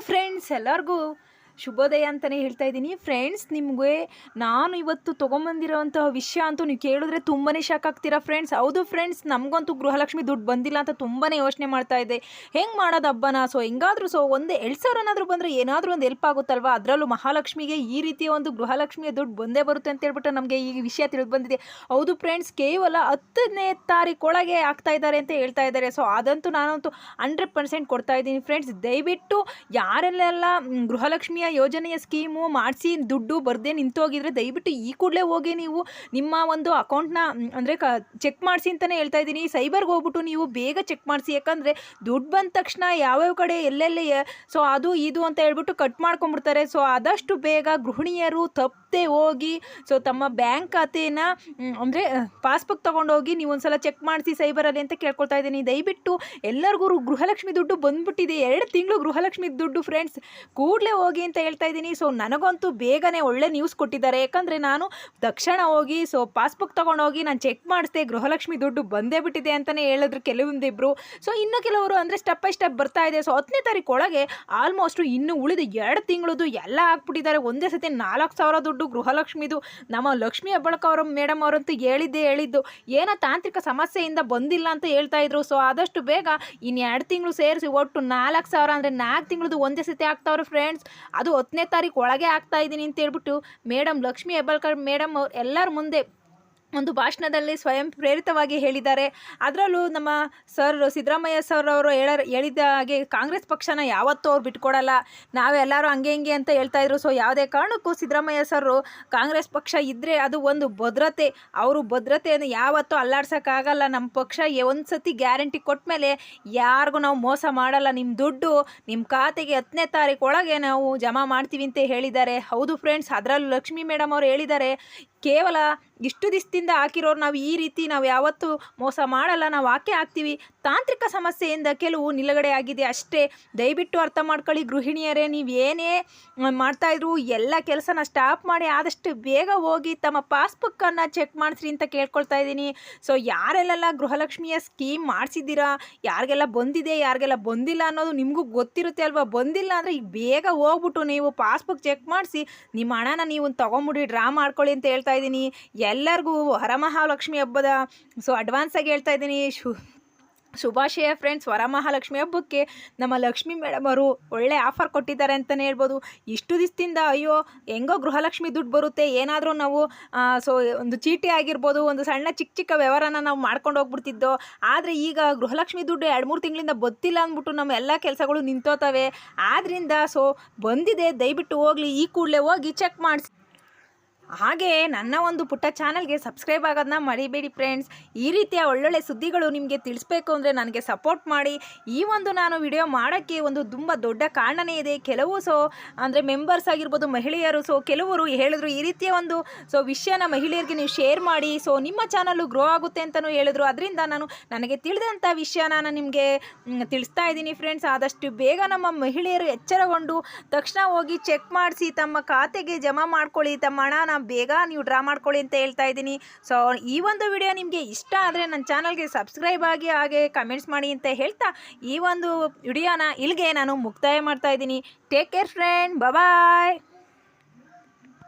Friends ಎಲ್ಲರಿಗೂ ಶುಭೋದಯ ಅಂತಲೇ ಹೇಳ್ತಾ ಇದ್ದೀನಿ. ಫ್ರೆಂಡ್ಸ್ ನಿಮಗೆ ನಾನು ಇವತ್ತು ತೊಗೊಂಬಂದಿರೋವಂತಹ ವಿಷಯ ಅಂತೂ ನೀವು ಕೇಳಿದ್ರೆ ತುಂಬಾ ಶಾಕ್ ಆಗ್ತೀರಾ ಫ್ರೆಂಡ್ಸ್ ಹೌದು ಫ್ರೆಂಡ್ಸ್ ನಮಗಂತೂ ಗೃಹಲಕ್ಷ್ಮಿ ದುಡ್ಡು ಬಂದಿಲ್ಲ ಅಂತ ತುಂಬಾ ಯೋಚನೆ ಮಾಡ್ತಾ ಇದ್ದೆ ಹೆಂಗೆ ಮಾಡೋದು ಹಬ್ಬನ? ಸೊ ಹೆಂಗಾದರೂ ಸೊ ಒಂದು ಎರಡು ಸಾವಿರನಾದರೂ ಬಂದರೆ ಏನಾದರೂ ಒಂದು ಹೆಲ್ಪ್ ಆಗುತ್ತಲ್ವಾ? ಅದರಲ್ಲೂ ಮಹಾಲಕ್ಷ್ಮಿಗೆ ಈ ರೀತಿಯ ಒಂದು ಗೃಹಲಕ್ಷ್ಮಿಯ ದುಡ್ಡು ಬಂದೇ ಬರುತ್ತೆ ಅಂತ ಹೇಳ್ಬಿಟ್ಟು ನಮಗೆ ಈ ವಿಷಯ ತಿಳಿದು ಬಂದಿದೆ. ಹೌದು ಫ್ರೆಂಡ್ಸ್ ಕೇವಲ ಹತ್ತನೇ ತಾರೀಕೊಳಗೆ ಆಗ್ತಾ ಇದ್ದಾರೆ ಅಂತ ಹೇಳ್ತಾ ಇದ್ದಾರೆ. ಸೊ ಅದಂತೂ ನಾನಂತೂ ಹಂಡ್ರೆಡ್ ಪರ್ಸೆಂಟ್ ಕೊಡ್ತಾ ಇದ್ದೀನಿ ಫ್ರೆಂಡ್ಸ್ ದಯವಿಟ್ಟು ಯಾರೆಲ್ಲೆಲ್ಲ ಗೃಹಲಕ್ಷ್ಮಿಯ ಯೋಜನೆಯ ಸ್ಕೀಮು ಮಾಡಿಸಿ ದುಡ್ಡು ಬರದೇ ನಿಂತೋಗಿದ್ರೆ ದಯವಿಟ್ಟು ಈ ಕೂಡಲೇ ಹೋಗಿ ನೀವು ನಿಮ್ಮ ಒಂದು ಅಕೌಂಟ್ನ ಅಂದರೆ ಕ, ಚೆಕ್ ಮಾಡಿಸಿ ಅಂತಲೇ ಹೇಳ್ತಾ ಇದ್ದೀನಿ. ಸೈಬರ್ಗೆ ಹೋಗ್ಬಿಟ್ಟು ನೀವು ಬೇಗ ಚೆಕ್ ಮಾಡಿಸಿ. ಯಾಕಂದರೆ ದುಡ್ಡು ಬಂದ ತಕ್ಷಣ ಯಾವ್ಯಾವ ಕಡೆ ಎಲ್ಲೆಲ್ಲಿ ಸೊ ಅದು ಇದು ಅಂತ ಹೇಳ್ಬಿಟ್ಟು ಕಟ್ ಮಾಡ್ಕೊಂಬಿಡ್ತಾರೆ ಸೊ ಆದಷ್ಟು ಬೇಗ ಗೃಹಿಣಿಯರು ತಪ್ಪದೆ ಹೋಗಿ, ಸೊ ತಮ್ಮ ಬ್ಯಾಂಕ್ ಖಾತೆನ ಅಂದರೆ ಪಾಸ್ಬುಕ್ ತೊಗೊಂಡೋಗಿ ನೀವು ಒಂದ್ಸಲ ಚೆಕ್ ಮಾಡಿಸಿ ಸೈಬರಲ್ಲಿ ಅಂತ ಕೇಳ್ಕೊಳ್ತಾ ಇದ್ದೀನಿ. ದಯವಿಟ್ಟು ಎಲ್ಲರಿಗೂ ಗೃಹಲಕ್ಷ್ಮಿ ದುಡ್ಡು ಬಂದ್ಬಿಟ್ಟಿದೆ. ಎರಡು ತಿಂಗಳು ಗೃಹಲಕ್ಷ್ಮಿ ದುಡ್ಡು, ಫ್ರೆಂಡ್ಸ್. ಕೂಡಲೇ ಹೋಗಿ ಅಂತ ಹೇಳ್ತಾ ಇದ್ದೀನಿ. ಸೊ ನನಗಂತೂ ಬೇಗನೆ ಒಳ್ಳೆ ನ್ಯೂಸ್ ಕೊಟ್ಟಿದ್ದಾರೆ. ಯಾಕಂದರೆ ನಾನು ತಕ್ಷಣ ಹೋಗಿ ಸೊ ಪಾಸ್ಬುಕ್ ತೊಗೊಂಡೋಗಿ ನಾನು ಚೆಕ್ ಮಾಡಿಸ್ದೆ, ಗೃಹಲಕ್ಷ್ಮಿ ದುಡ್ಡು ಬಂದೇ ಬಿಟ್ಟಿದೆ ಅಂತಲೇ ಹೇಳಿದ್ರು ಕೆಲವೊಂದಿಬ್ಬರು ಸೊ ಇನ್ನು ಕೆಲವರು ಅಂದರೆ ಸ್ಟೆಪ್ ಬೈ ಸ್ಟೆಪ್ ಬರ್ತಾ ಇದೆ. ಸೊ ಹತ್ತನೇ ತಾರೀಕು ಒಳಗೆ ಆಲ್ಮೋಸ್ಟು ಇನ್ನು ಉಳಿದ ಎರಡು ತಿಂಗಳದು ಎಲ್ಲ ಹಾಕ್ಬಿಟ್ಟಿದ್ದಾರೆ ಒಂದೇ ಸತಿ ನಾಲ್ಕು ಸಾವಿರ ದುಡ್ಡು ಗೃಹಲಕ್ಷ್ಮಿದು. ನಮ್ಮ ಲಕ್ಷ್ಮಿ ಹೆಬ್ಬಳಕ ಅವರು ಮೇಡಮ್ ಅವರಂತೂ ಹೇಳಿದ್ದೇ ಹೇಳಿದ್ದು. ಏನೋ ತಾಂತ್ರಿಕ ಸಮಸ್ಯೆಯಿಂದ ಬಂದಿಲ್ಲ ಅಂತ ಹೇಳ್ತಾ ಇದ್ರು. ಸೊ ಆದಷ್ಟು ಬೇಗ ಇನ್ನು ಎರಡು ತಿಂಗಳು ಸೇರಿಸಿ ಒಟ್ಟು ನಾಲ್ಕು ಸಾವಿರ ಅಂದರೆ ನಾಲ್ಕು ತಿಂಗಳದು ಒಂದೇ ಸತಿ ಆಗ್ತಾವ್ರೆ ಫ್ರೆಂಡ್ಸ್ ಅದು ಹತ್ತನೇ ತಾರೀಕು ಒಳಗೆ ಆಗ್ತಾ ಇದ್ದೀನಿ ಅಂತ ಹೇಳ್ಬಿಟ್ಟು ಮೇಡಮ್ ಲಕ್ಷ್ಮಿ ಹೆಬ್ಬಾಳ್ಕರ್ ಮೇಡಮ್ ಅವ್ರು ಎಲ್ಲರ ಮುಂದೆ ಒಂದು ಭಾಷಣದಲ್ಲಿ ಸ್ವಯಂ ಪ್ರೇರಿತವಾಗಿ ಹೇಳಿದ್ದಾರೆ. ಅದರಲ್ಲೂ ನಮ್ಮ ಸರ್ ಸಿದ್ದರಾಮಯ್ಯ ಸರ್ ಅವರು ಹೇಳ, ಹೇಳಿದ ಹಾಗೆ ಕಾಂಗ್ರೆಸ್ ಪಕ್ಷನ ಯಾವತ್ತೂ ಅವ್ರು ಬಿಟ್ಕೊಡಲ್ಲ. ನಾವೆಲ್ಲರೂ ಹಂಗೆ ಹಿಂಗೆ ಅಂತ ಹೇಳ್ತಾ ಇದ್ರು. ಸೊ ಯಾವುದೇ ಕಾರಣಕ್ಕೂ ಸಿದ್ದರಾಮಯ್ಯ ಸರ್ ಕಾಂಗ್ರೆಸ್ ಪಕ್ಷ ಇದ್ದರೆ ಅದು ಒಂದು ಭದ್ರತೆ. ಅವರು ಭದ್ರತೆಯನ್ನು ಯಾವತ್ತೂ ಅಲ್ಲಾಡ್ಸೋಕ್ಕಾಗಲ್ಲ. ನಮ್ಮ ಪಕ್ಷ ಒಂದು ಸತಿ ಗ್ಯಾರಂಟಿ ಕೊಟ್ಟ ಮೇಲೆ ಯಾರಿಗೂ ನಾವು ಮೋಸ ಮಾಡಲ್ಲ. ನಿಮ್ಮ ದುಡ್ಡು ನಿಮ್ಮ ಖಾತೆಗೆ ಹತ್ತನೇ ತಾರೀಕು ಒಳಗೆ ನಾವು ಜಮಾ ಮಾಡ್ತೀವಿ ಅಂತ ಹೇಳಿದ್ದಾರೆ. ಹೌದು ಫ್ರೆಂಡ್ಸ್ ಅದರಲ್ಲೂ ಲಕ್ಷ್ಮೀ ಮೇಡಮ್ ಅವರು ಹೇಳಿದ್ದಾರೆ. ಕೇವಲ ಇಷ್ಟು ದಿವಸದಿಂದ ಹಾಕಿರೋರು ನಾವು ಈ ರೀತಿ ನಾವು ಯಾವತ್ತೂ ಮೋಸ ಮಾಡಲ್ಲ, ನಾವು ಹಾಕೇ ಹಾಕ್ತೀವಿ ತಾಂತ್ರಿಕ ಸಮಸ್ಯೆಯಿಂದ ಕೆಲವು ನಿಲುಗಡೆ ಆಗಿದೆ ಅಷ್ಟೇ. ದಯವಿಟ್ಟು ಅರ್ಥ ಮಾಡ್ಕೊಳ್ಳಿ ಗೃಹಿಣಿಯರೇ, ನೀವು ಏನೇ ಮಾಡ್ತಾಯಿದ್ರು ಎಲ್ಲ ಕೆಲಸನ ಸ್ಟಾಪ್ ಮಾಡಿ ಆದಷ್ಟು ಬೇಗ ಹೋಗಿ ತಮ್ಮ ಪಾಸ್ಬುಕ್ಕನ್ನು ಚೆಕ್ ಮಾಡಿಸ್ರಿ ಅಂತ ಕೇಳ್ಕೊಳ್ತಾ ಇದ್ದೀನಿ. ಸೊ ಯಾರೆಲ್ಲ ಗೃಹಲಕ್ಷ್ಮಿಯ ಸ್ಕೀಮ್ ಮಾಡಿಸಿದ್ದೀರಾ, ಯಾರಿಗೆಲ್ಲ ಬಂದಿದೆ, ಯಾರಿಗೆಲ್ಲ ಬಂದಿಲ್ಲ ಅನ್ನೋದು ನಿಮಗೂ ಗೊತ್ತಿರುತ್ತೆ ಅಲ್ವಾ? ಬಂದಿಲ್ಲ ಅಂದರೆ ಈಗ ಬೇಗ ಹೋಗ್ಬಿಟ್ಟು ನೀವು ಪಾಸ್ಬುಕ್ ಚೆಕ್ ಮಾಡಿಸಿ, ನಿಮ್ಮ ಹಣನ ನೀವು ತೊಗೊಂಬಿಡಿ, ಡ್ರಾ ಮಾಡ್ಕೊಳ್ಳಿ ಅಂತ ಹೇಳ್ತಾ ಇದ್ದೀನಿ. ಎಲ್ಲರಿಗೂ ವರಮಹಾಲಕ್ಷ್ಮಿ ಹಬ್ಬದ ಸೊ ಅಡ್ವಾನ್ಸಾಗಿ ಹೇಳ್ತಾ ಇದ್ದೀನಿ. ಶು, ಶುಭಾಶಯ ಫ್ರೆಂಡ್ಸ್ ವರಮಹಾಲಕ್ಷ್ಮಿ ಹಬ್ಬಕ್ಕೆ ನಮ್ಮ ಲಕ್ಷ್ಮಿ ಮೇಡಮ್ ಅವರು ಒಳ್ಳೆ ಆಫರ್ ಕೊಟ್ಟಿದ್ದಾರೆ ಅಂತಲೇ ಹೇಳ್ಬೋದು. ಇಷ್ಟು ದಿವಸದಿಂದ ಅಯ್ಯೋ, ಹೆಂಗೋ ಗೃಹಲಕ್ಷ್ಮಿ ದುಡ್ಡು ಬರುತ್ತೆ, ಏನಾದರೂ ನಾವು ಸೊ ಒಂದು ಚೀಟಿ ಆಗಿರ್ಬೋದು, ಒಂದು ಸಣ್ಣ ಚಿಕ್ಕ ಚಿಕ್ಕ ವ್ಯವಹಾರನ ನಾವು ಮಾಡ್ಕೊಂಡು ಹೋಗ್ಬಿಡ್ತಿದ್ದೋ. ಆದರೆ ಈಗ ಗೃಹಲಕ್ಷ್ಮಿ ದುಡ್ಡು ಎರಡು ಮೂರು ತಿಂಗಳಿಂದ ಗೊತ್ತಿಲ್ಲ ಅಂದ್ಬಿಟ್ಟು ನಮ್ಮ ಎಲ್ಲ ಕೆಲಸಗಳು ನಿಂತೋತವೆ. ಆದ್ದರಿಂದ ಸೊ ಬಂದಿದೆ, ದಯವಿಟ್ಟು ಹೋಗಲಿ, ಈ ಕೂಡಲೇ ಹೋಗಿ ಚೆಕ್ ಮಾಡಿಸಿ. ಹಾಗೆ ನನ್ನ ಒಂದು ಪುಟ್ಟ ಚಾನಲ್ಗೆ ಸಬ್ಸ್ಕ್ರೈಬ್ ಆಗೋದನ್ನ ಮರಿಬೇಡಿ ಫ್ರೆಂಡ್ಸ್. ಈ ರೀತಿಯ ಒಳ್ಳೊಳ್ಳೆ ಸುದ್ದಿಗಳು ನಿಮಗೆ ತಿಳಿಸ್ಬೇಕು ಅಂದರೆ ನನಗೆ ಸಪೋರ್ಟ್ ಮಾಡಿ. ಈ ಒಂದು ನಾನು ವಿಡಿಯೋ ಮಾಡೋಕ್ಕೆ ಒಂದು ತುಂಬ ದೊಡ್ಡ ಕಾರಣನೇ ಇದೆ. ಕೆಲವು ಸೊ ಅಂದರೆ ಮೆಂಬರ್ಸ್ ಆಗಿರ್ಬೋದು ಮಹಿಳೆಯರು, ಸೊ ಕೆಲವರು ಹೇಳಿದ್ರು ಈ ರೀತಿಯ ಒಂದು ಸೊ ವಿಷಯನ ಮಹಿಳೆಯರಿಗೆ ನೀವು ಶೇರ್ ಮಾಡಿ. ಸೊ ನಿಮ್ಮ ಚಾನಲ್ಲು ಗ್ರೋ ಆಗುತ್ತೆ ಅಂತಲೂ ಹೇಳಿದ್ರು. ಅದರಿಂದ ನಾನು ನನಗೆ ತಿಳಿದಂಥ ವಿಷಯ ನಾನು ನಿಮಗೆ ತಿಳಿಸ್ತಾ ಇದ್ದೀನಿ ಫ್ರೆಂಡ್ಸ್. ಆದಷ್ಟು ಬೇಗ ನಮ್ಮ ಮಹಿಳೆಯರು ಎಚ್ಚರಗೊಂಡು ತಕ್ಷಣ ಹೋಗಿ ಚೆಕ್ ಮಾಡಿಸಿ, ತಮ್ಮ ಖಾತೆಗೆ ಜಮಾ ಮಾಡ್ಕೊಳ್ಳಿ. ತಮ್ಮ ಹಣನ ಬೇಗ ನೀವು ಡ್ರಾ ಮಾಡ್ಕೊಳ್ಳಿ ಅಂತ ಹೇಳ್ತಾ ಇದ್ದೀನಿ. ಸೊ ಈ ಒಂದು ವಿಡಿಯೋ ನಿಮಗೆ ಇಷ್ಟ ಆದರೆ ನನ್ನ ಚಾನಲ್ಗೆ ಸಬ್ಸ್ಕ್ರೈಬ್ ಆಗಿ ಹಾಗೆ ಕಮೆಂಟ್ಸ್ ಮಾಡಿ ಅಂತ ಹೇಳ್ತಾ ಈ ಒಂದು ವಿಡಿಯೋನ ಇಲ್ಲಿಗೆ ನಾನು ಮುಕ್ತಾಯ ಮಾಡ್ತಾ ಇದ್ದೀನಿ. Take care friend bye